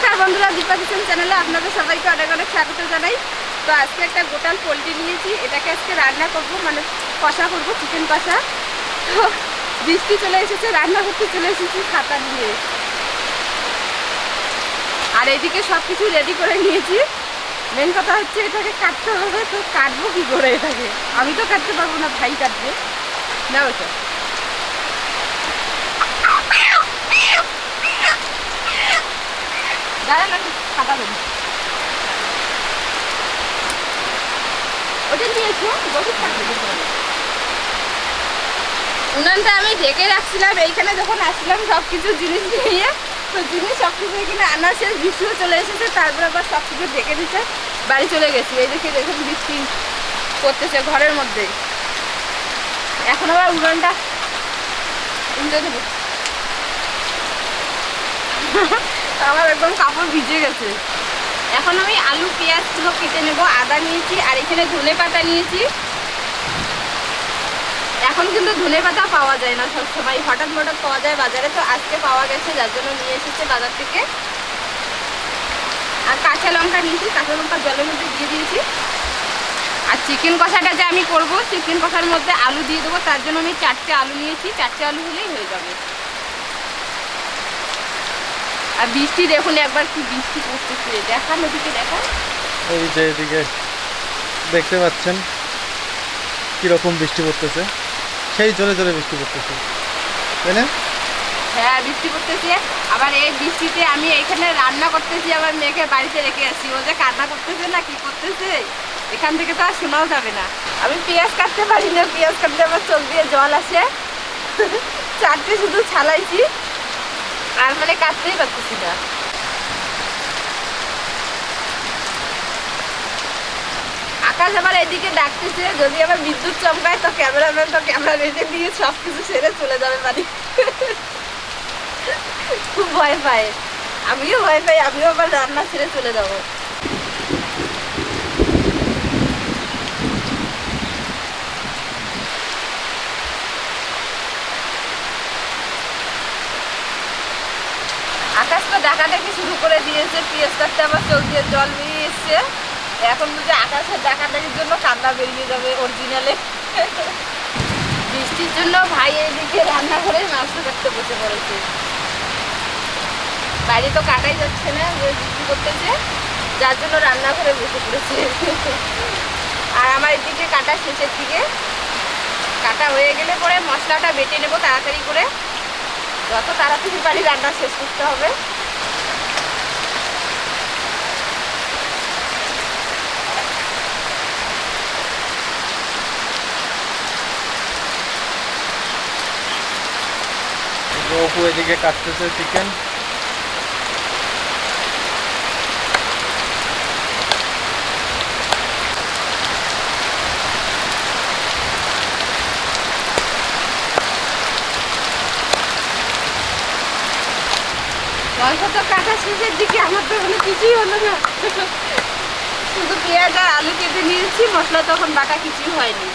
নমস্কার বন্ধুরা, দীপা কিচেন চ্যানেলে আপনাদের সবাইকে অনেক অনেক স্বাগত জানাই। তো আজকে একটা গোটাল পোলট্রি নিয়েছি, এটাকে আজকে রান্না করব মানে কষা করব চিকেন কষা। তো বৃষ্টি চলে এসেছে, রান্না করতে চলে এসেছি খাতা নিয়ে। আর এদিকে সব কিছু রেডি করে নিয়েছি। মেন কথা হচ্ছে এটাকে কাটতে হবে, তো কাটবো কি করে এটাকে? আমি তো কাটতে পারব না, ভাই কাটবে। না ওটা আমি দেবো ওটা উনানটা আমি ঢেকে রাখছিলাম এইখানে যখন আসলাম সব কিছু জিনিস নিয়ে তো জিনিস সব কিছু এখানে আনা শেষ বৃষ্টিও চলে এসেছে তারপর আবার সব কিছু ঢেকে দিতে বাড়ি চলে গেছি এই দেখে দেখুন বৃষ্টি করতেছে ঘরের মধ্যে এখন আবার উড়ানটা উল্টে দেবো আমার একদম কাপড় ভিজে গেছে। এখন আমি আলু, পেঁয়াজগুলো কেটে নেব, আদা নিয়েছি, আর এখানে ধনে পাতা নিয়েছি। এখন কিন্তু ধনে পাতা পাওয়া যায় না সবসময়, হঠাৎ হঠাৎ পাওয়া যায়, বাজারে তো আজকে পাওয়া গেছে, যার জন্য নিয়ে এসেছে বাজার থেকে। আর কাঁচা লঙ্কা নিয়েছি, কাঁচা লঙ্কা জলের মধ্যে দিয়ে দিয়েছি। আর চিকেন কষাটা যে আমি করব, চিকেন কষার মধ্যে আলু দিয়ে দেবো, তার জন্য আমি চারটে আলু নিয়েছি। চারটে আলু হলেই হয়ে যাবে। আর বৃষ্টি দেখুন একবার কি বৃষ্টি পড়তেছে। দেখান ওদিকে দেখান। এই যে এদিকে দেখতে পাচ্ছেন কীরকম বৃষ্টি পড়তেছে। সেই জোরে জোরে বৃষ্টি পড়তেছে। তাই না? হ্যাঁ বৃষ্টি পড়তেছে। আবার এই বৃষ্টিতে আমি এখানে রান্না করতেছি আমার মেয়েকে বাড়িতে রেখে আসি ও যে কান্না করতেছে না কি করতেছে? এখান থেকে তো আর শোনাও যাবে না। আমি পেঁয়াজ কাটতে পারি না পেঁয়াজ কাটতে আমার চোখ দিয়ে জল আসে। চারটে শুধু ছালাইছি। আর মানে কাটতেই পারতেছি না। আকাশ আবার এদিকে ডাকতেছে, যদি আবার বিদ্যুৎ চমকায় তো ক্যামেরাম্যান তো ক্যামেরা রেখে দিয়ে সব কিছু সেরে চলে যাবে বাড়ি খুব ভয় পায়। আমিও ভয় পাই, আমিও আবার রান্না ছেড়ে চলে যাব। তো ডাকাডাকি শুরু করে দিয়েছে পিএস কাটতে আবার চোখ দিয়ে জল বেরিয়ে এসছে এখন বুঝে আকাশের ডাকাডাকির জন্য কান্না বেরিয়ে যাবে অরিজিনালে বৃষ্টির জন্য ভাই এদিকে রান্নাঘরে মাংস কাটতে বসে পড়েছে। বাইরে তো কাটাই যাচ্ছে না, যে বৃষ্টি করতেছে যার জন্য রান্নাঘরে বসে পড়েছে। আর আমার এদিকে কাটা শেষের দিকে। কাটা হয়ে গেলে পরে মশলাটা বেটে নেব তাড়াতাড়ি করে। যত তাড়াতাড়ি পারি রান্না শেষ করতে হবে। অপু এদিকে কাটতেছে চিকেন মাংস তো কাটা শেষের দিকে, আমার তো কিছুই হলো না। শুধু পেঁয়াজ আর আলু নিয়েছি, মশলা তখন কিছুই হয়নি।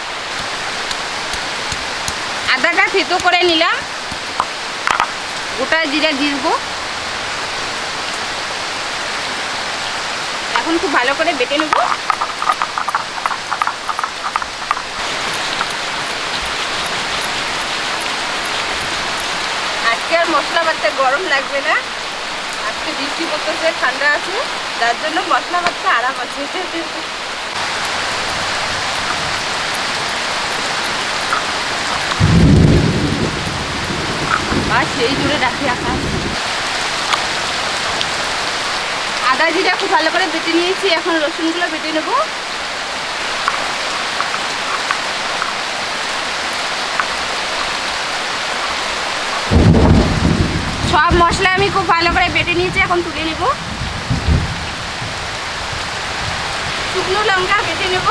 থেতো করে নিলাম। গোটা জিরা দিয়ে দেবো। এখন খুব ভালো করে বেটে নেব। আজকে আর মশলা বাটতে গরম লাগবে না। আজকে বৃষ্টি পড়তেছে, ঠান্ডা আছে। যার জন্য মশলা বাটতে আরাম আছে। আর সেই জুড়ে রাখি আকাশ আদা জিরা খুব ভালো করে বেটে নিয়েছি, এখন রসুনগুলো বেটে নেব। সব মশলা আমি খুব ভালো করে বেটে নিয়েছি, এখন তুলে নেব। শুকনো লঙ্কা বেটে নেব।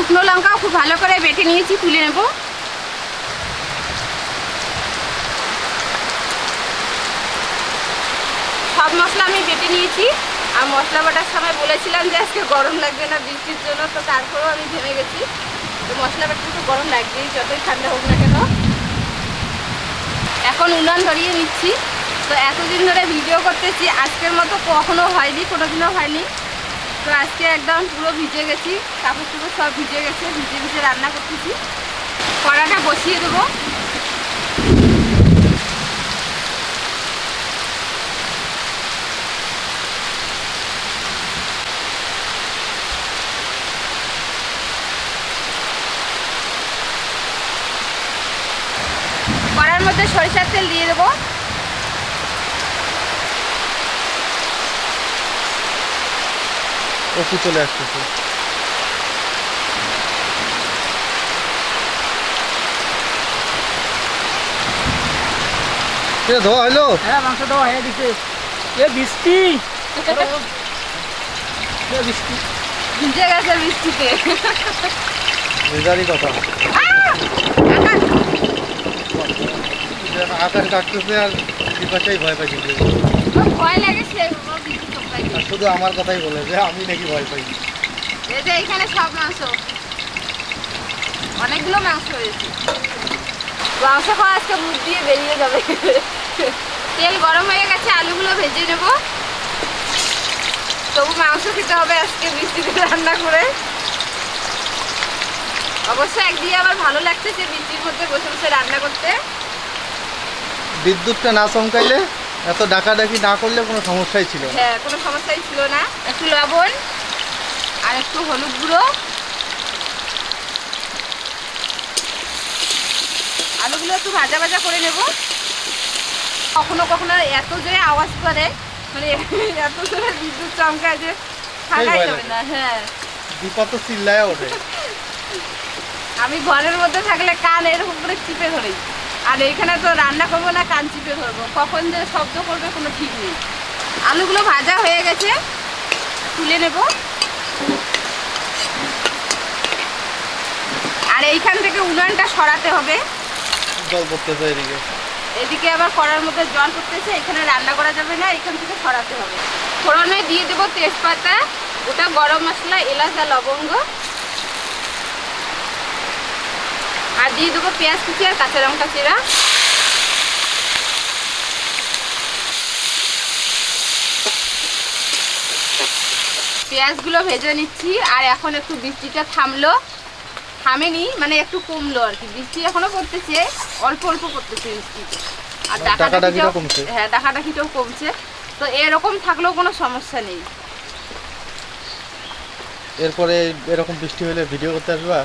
শুকনো লঙ্কাও খুব ভালো করে বেটে নিয়েছি, তুলে নেব। সব মশলা আমি বেটে নিয়েছি। আর মশলা বাটার সময় বলেছিলাম যে আজকে গরম লাগবে না বৃষ্টির জন্য, তো তারপরেও আমি ভেবে গেছি তো মশলা বাটা তো গরম লাগবেই, যতই ঠান্ডা হোক না কেন। এখন উনান ধরিয়ে নিচ্ছি। তো এতদিন ধরে ভিডিও করতেছি, আজকের মতো কখনো হয়নি, কোনোদিনও হয়নি। তো আজকে একদম পুরো ভিজে গেছি, কাপড় টুপড় সব ভিজে গেছে ভিজে ভিজে রান্না করতেছি। কড়াটা বসিয়ে দেবো। কড়ার মধ্যে সরিষার তেল দিয়ে দেবো। অপু চলে আসতেছে। ধোয়া হইল? হ্যাঁ মাংস দেওয়া হয়ে দিছে এ বৃষ্টি। বৃষ্টি। ভিজে গেছে বৃষ্টিতে। রেজারই কথা। আকাশ, ডাকতেছে আর বিপাশাই ভয় পাইছে। ভয় লাগে সে আর শুধু আমার কথাই বলে যে আমি নাকি ভয় পাই। এই যে এখানে সব মাংস। অনেকগুলো মাংস হয়েছে। মাংস খাওয়া আজকে মুখ দিয়ে বেরিয়ে যাবে। তেল গরম হয়ে গেছে আলুগুলো ভেজে নেব। তবু মাংস খেতে হবে আজকে বৃষ্টিতে রান্না করে। অবশ্য একদিকে আবার ভালো লাগতেছে বৃষ্টির মধ্যে বসে বসে রান্না করতে। বিদ্যুৎটা না চমকাইলে এত ডাকাডাকি না করলে কোনো সমস্যাই ছিল না। হ্যাঁ কোনো সমস্যাই ছিল না। একটু লবণ আর একটু হলুদ গুঁড়ো। আলুগুলো একটু ভাজা ভাজা করে নেব। কখনো কখনো এত জোরে আওয়াজ করে মানে এত জোরে বিদ্যুৎ চমকায় যে থাকাই যাবে না হ্যাঁ। দীপা তো চিল্লায় ওঠে। আমি ঘরের মধ্যে থাকলে কান এরকম করে চিপে ধরি আর এইখানে তো রান্না করব না কান চিপে ধরবো। কখন যে শব্দ করবে কোনো ঠিক নেই। আলুগুলো ভাজা হয়ে গেছে তুলে নেব। আর এইখান থেকে উনানটা সরাতে হবে। জল পড়তেছে এদিকে। এদিকে আবার কড়ার মধ্যে জল পড়তেছে এখানে রান্না করা যাবে না এখান থেকে সরাতে হবে। ফোড়নে দিয়ে দেবো তেজপাতা ওটা গরম মশলা এলাচ আর লবঙ্গ। আর দিয়ে দেবো পেঁয়াজ কুচি আর কাঁচা লঙ্কা চিরা পেঁয়াজগুলো ভেজে নিচ্ছি আর এখন একটু বৃষ্টিটা থামলো। থামেনি মানে একটু কমলো আর কি। বৃষ্টি এখনও পড়তেছে অল্প অল্প পড়তেছে বৃষ্টি। আর মানে ডাকাডাকিটাও কমছে। হ্যাঁ ডাকাডাকিটাও কমছে। তো এরকম থাকলেও কোনো সমস্যা নেই। এরপরে এরকম বৃষ্টি হলে ভিডিও করতে আসবা?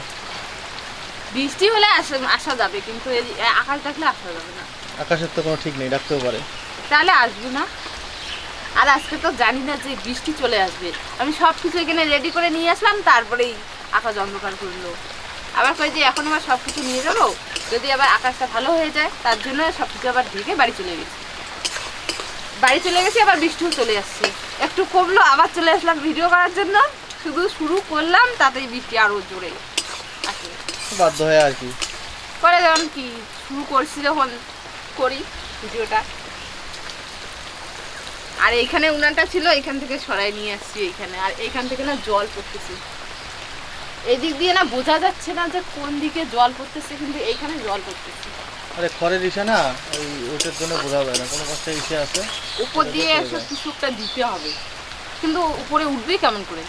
বৃষ্টি হলে আসা আসা যাবে কিন্তু এই আকাশ দেখলে আসা যাবে না। আকাশের তো কোনো ঠিক নেই ডাকতেও পারে। তাহলে আসব না? আর আজকে তো জানি না যে বৃষ্টি চলে আসবে। আমি সব কিছু এখানে রেডি করে নিয়ে আসলাম তারপরেই আকাশ অন্ধকার করল। আবার কই যে এখন আবার সব কিছু নিয়ে যাব? যদি আবার আকাশটা ভালো হয়ে যায় তার জন্য সব কিছু আবার ঢেকে বাড়ি চলে গেছি। বাড়ি চলে গেছি আবার বৃষ্টিও চলে আসছে। একটু কমলো আবার চলে আসলাম ভিডিও করার জন্য। শুধু শুরু করলাম তাতেই বৃষ্টি আরও জোরে। বাধ্য হয়ে আর কি। করে যেমন কি শুরু করছি যখন করি ভিডিওটা। আর এইখানে উনানটা ছিল এখান থেকে সরাই নিয়ে আসছি এইখানে। আর এইখান থেকে না জল পড়তেছে। এই দিক দিয়ে না বোঝা যাচ্ছে না যে কোন দিকে জল পড়তেছে কিন্তু এইখানে জল পড়তেছে। আরে খড়ের ইসে না ওই ওটার জন্য বোঝা যায় না কোনো কষ্ট ইসে আছে। উপর দিয়ে এসব কিছু একটা দিতে হবে। কিন্তু উপরে উঠবে কেমন করে?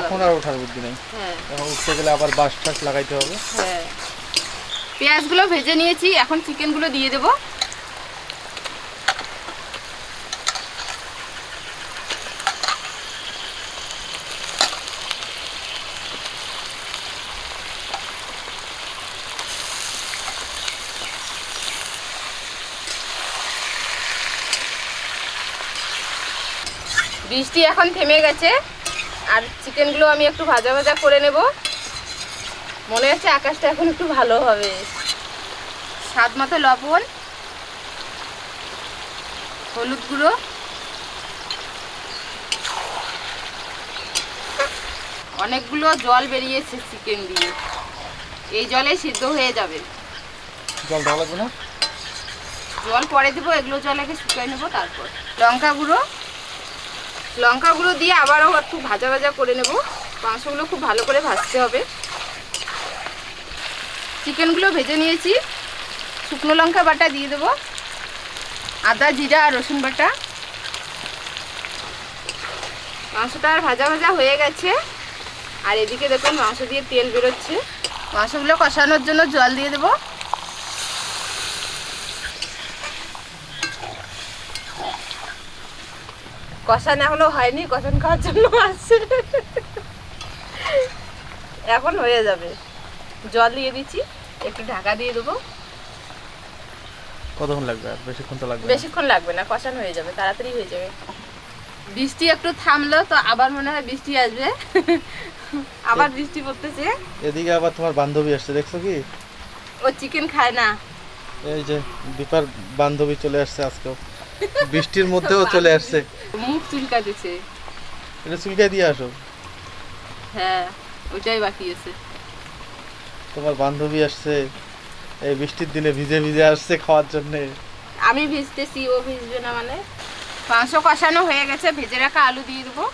এখন আর ওঠার বুদ্ধি নেই। হ্যাঁ। এখন উঠতে গেলে আবার বাঁশ টাস লাগাইতে হবে। হ্যাঁ। পেঁয়াজগুলো ভেজে নিয়েছি এখন চিকেনগুলো দিয়ে দেবো। বৃষ্টি এখন থেমে গেছে। আর চিকেনগুলো আমি একটু ভাজা ভাজা করে নেব। মনে হচ্ছে আকাশটা এখন একটু ভালো হবে। স্বাদ মতো লবণ হলুদ গুঁড়ো। অনেকগুলো জল বেরিয়েছে চিকেন দিয়ে। এই জলে সিদ্ধ হয়ে যাবে। জল দেওয়া লাগবে না? জল পরে দেবো এগুলো জল আগে শুকাই নেব তারপর লঙ্কা গুঁড়ো লঙ্কাগুলো দিয়ে আবারও একটু ভাজা ভাজা করে নেব। মাংসগুলো খুব ভালো করে ভাজতে হবে। চিকেনগুলো ভেজে নিয়েছি। শুকনো লঙ্কা বাটা দিয়ে দেবো। আদা, জিরা আর রসুন বাটা। মাংসটা আর ভাজা ভাজা হয়ে গেছে। আর এদিকে দেখুন মাংস দিয়ে তেল বেরোচ্ছে। মাংসগুলো কষানোর জন্য জল দিয়ে দেবো। কষান এখনও হয়নি কষান খাওয়ার জন্য আসছে এখন হয়ে যাবে। জল দিয়ে দিচ্ছি একটু ঢাকা দিয়ে দেবো। কতক্ষণ লাগবে? আর বেশিক্ষণ তো লাগবে বেশিক্ষণ লাগবে না কষানো হয়ে যাবে তাড়াতাড়ি হয়ে যাবে। বৃষ্টি একটু থামলো তো আবার মনে হয় বৃষ্টি আসবে। আবার বৃষ্টি পড়তেছে। এদিকে আবার তোমার বান্ধবী আসছে দেখছ কি? ও চিকেন খায় না। এই যে দীপার বান্ধবী চলে আসছে আজকেও। বৃষ্টির মধ্যেও চলে আসছে। মুখ চুলকাতেছে এটা চুলকে দিয়ে আসো। হ্যাঁ ওইটাই বাকি আছে। তোমার বান্ধবী আসছে এই বৃষ্টির দিনে ভিজে ভিজে আসছে খাওয়ার জন্যে। আমি ভিজতেছি ও ভিজবে না মানে। মাংস কষানো হয়ে গেছে ভেজে রাখা আলু দিয়ে দেবো।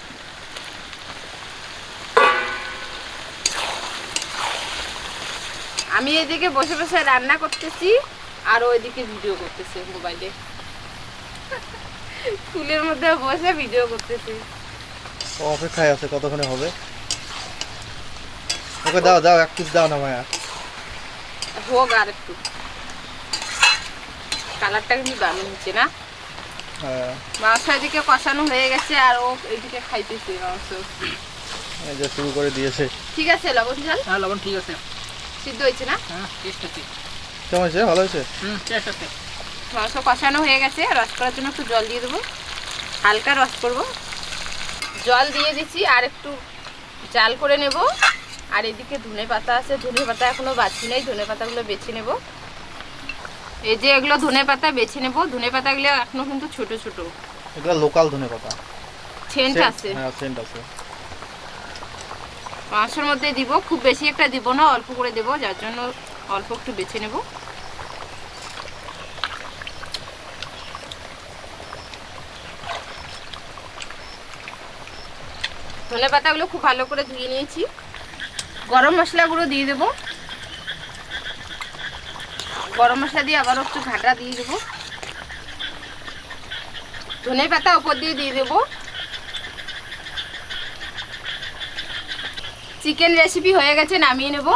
আমি এদিকে বসে বসে রান্না করতেছি আর ওইদিকে ভিডিও করতেছি মোবাইলে চুলের মধ্যে বসে ভিডিও করতেছি। ও অপেক্ষায় আছে কতক্ষণে হবে? ওকে দাও দাও এক পিস দাও না মায়া। হোক আর একটু। কালারটা কিন্তু দারুণ হচ্ছে না? হ্যাঁ। মাংস এদিকে কষানো হয়ে গেছে আর ও এদিকে খাইতেছে মাংস। এই যে শুরু করে দিয়েছে। ঠিক আছে লবণ ঝাল? হ্যাঁ লবণ ঠিক আছে। সিদ্ধ হয়েছে না? হ্যাঁ টেস্ট আছে কেমন হয়েছে? ভালো হয়েছে? হুম টেস্ট আছে মাংস কষানো হয়ে গেছে। রস করার জন্য একটু জল দিয়ে দেবো। হালকা রস করব। জল দিয়ে দিচ্ছি আর একটু জাল করে নেব। আর এদিকে ধনে পাতা আছে ধনে পাতা এখনও বাছি নেই ধনে পাতাগুলো বেছে নেব। এই যে এগুলো ধনে পাতা বেছে নেব। ধনে পাতাগুলো এখনও কিন্তু ছোট ছোট। এটা লোকাল ধনে পাতা। সেন্ট আছে। হ্যাঁ সেন্ট আছে। মাংসের মধ্যে দিব খুব বেশি একটা দিব না অল্প করে দেব যার জন্য অল্প একটু বেছে নেব। ধনে পাতাগুলো খুব ভালো করে ধুয়ে নিয়েছি। গরম মশলাগুলো দিয়ে দেবো। গরম মশলা দিয়ে আবার একটু ঘাটা দিয়ে দেবো। ধনে পাতা উপর দিয়ে দিয়ে দেবো। চিকেন রেসিপি হয়ে গেছে, নামিয়ে নেব।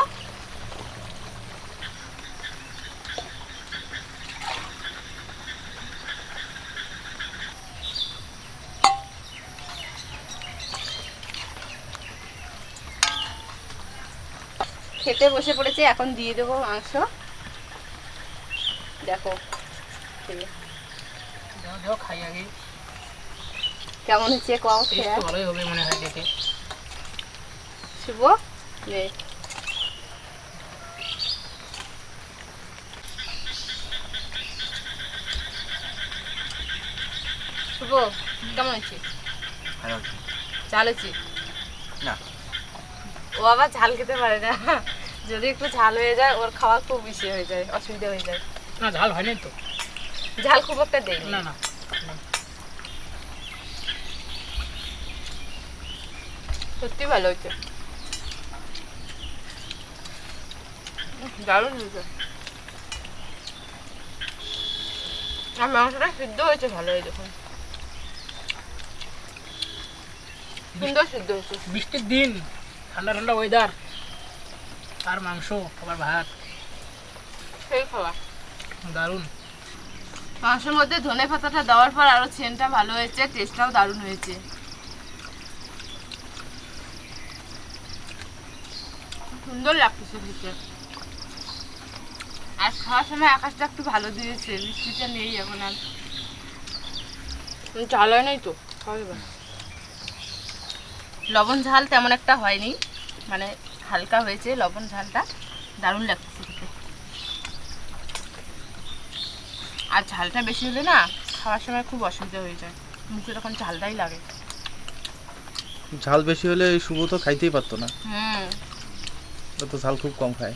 খেতে বসে পড়েছে এখন দিয়ে দেবো মাংস। দেখো খাই আগে। কেমন হচ্ছে কম খেয়ে। ভালোই হবে মনে হয় দেখে। শুভ নে। শুভ কেমন হচ্ছে ঝাল হচ্ছে না। ও আবার ঝাল খেতে পারে না। যদি একটু ঝাল হয়ে যায় ওর খাওয়া খুব বেশি হয়ে যায় অসুবিধা হয়ে যায়। না ঝাল হয়নি তো। ঝাল খুব একটা দেয় না না। সত্যি ভালো হয়েছে। দারুণ হয়েছে। আর মাংসটা সিদ্ধ হয়েছে ভালো হয়ে দেখুন সুন্দর সিদ্ধ হয়েছে। বৃষ্টির দিন ঠান্ডা ঠান্ডা ওয়েদার আর মাংস আবার ভাত। সেই খাওয়া। দারুণ। মাংসের মধ্যে ধনে পাতাটা দেওয়ার পর আরও চেনটা ভালো হয়েছে টেস্টটাও দারুণ হয়েছে। সুন্দর লাগতেছে খেতে। আর খাওয়ার সময় আকাশটা একটু ভালো দিয়েছে বৃষ্টিটা নেই এখন আর। ঝাল হয় নাই তো খাওয়া লবণ ঝাল তেমন একটা হয়নি মানে হালকা হয়েছে লবণ ঝালটা। দারুণ লাগতেছে খেতে। আর ঝালটা বেশি হলে না খাওয়ার সময় খুব অসুবিধা হয়ে যায়। মুখে তখন ঝালটাই লাগে। ঝাল বেশি হলে শুভ তো খাইতেই পারতো না। হুম। ও তো ঝাল খুব কম খায়।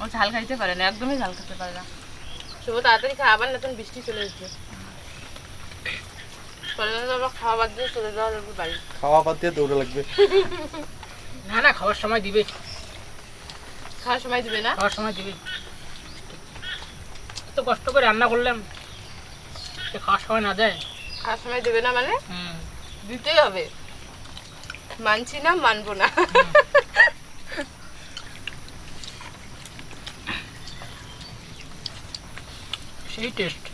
ও ঝাল খাইতে পারে না একদমই ঝাল খেতে পারে না। শুভ তাড়াতাড়ি খা আবার নতুন বৃষ্টি চলে এসেছে। চলে খাওয়া বাদ দিয়ে চলে যাওয়া যাবে বাড়ি। খাওয়া বাদ দিয়ে দৌড়ে লাগবে। না না খাওয়ার সময় দিবে। খাওয়ার সময় দিবে না? খাওয়ার সময় দিবে। এত কষ্ট করে রান্না করলাম খাওয়ার সময় না দেয় খাওয়ার সময় দেবে না মানে? হুম। দিতেই হবে। মানছি না মানবো না। সেই টেস্ট।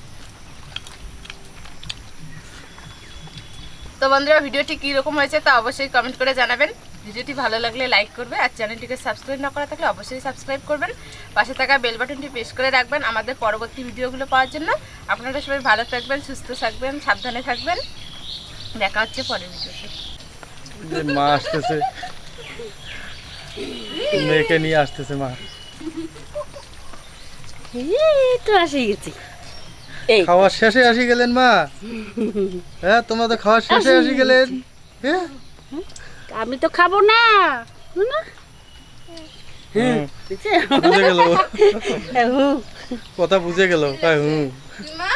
তো বন্ধুরা ভিডিওটি কীরকম হয়েছে তা অবশ্যই কমেন্ট করে জানাবেন। ভিডিওটি ভালো লাগলে লাইক করবে আর চ্যানেলটিকে সাবস্ক্রাইব না করা থাকলে অবশ্যই সাবস্ক্রাইব করবেন। পাশে থাকা বেল বাটনটি প্রেস করে রাখবেন আমাদের পরবর্তী ভিডিওগুলো পাওয়ার জন্য। আপনারা সবাই ভালো থাকবেন সুস্থ থাকবেন সাবধানে থাকবেন। দেখা হচ্ছে পরের ভিডিওতে। যে মা আসতেছে। মেয়েকে নিয়ে আসতেছে মা। এই তো আসে গেছি। এই। খাওয়ার শেষে আসি গেলেন মা। হ্যাঁ তোমরা তো খাওয়ার শেষে আসি গেলেন। হ্যাঁ আমি তো খাব না? বুঝে গেল। কথা বুঝে গেল। হুম। মা?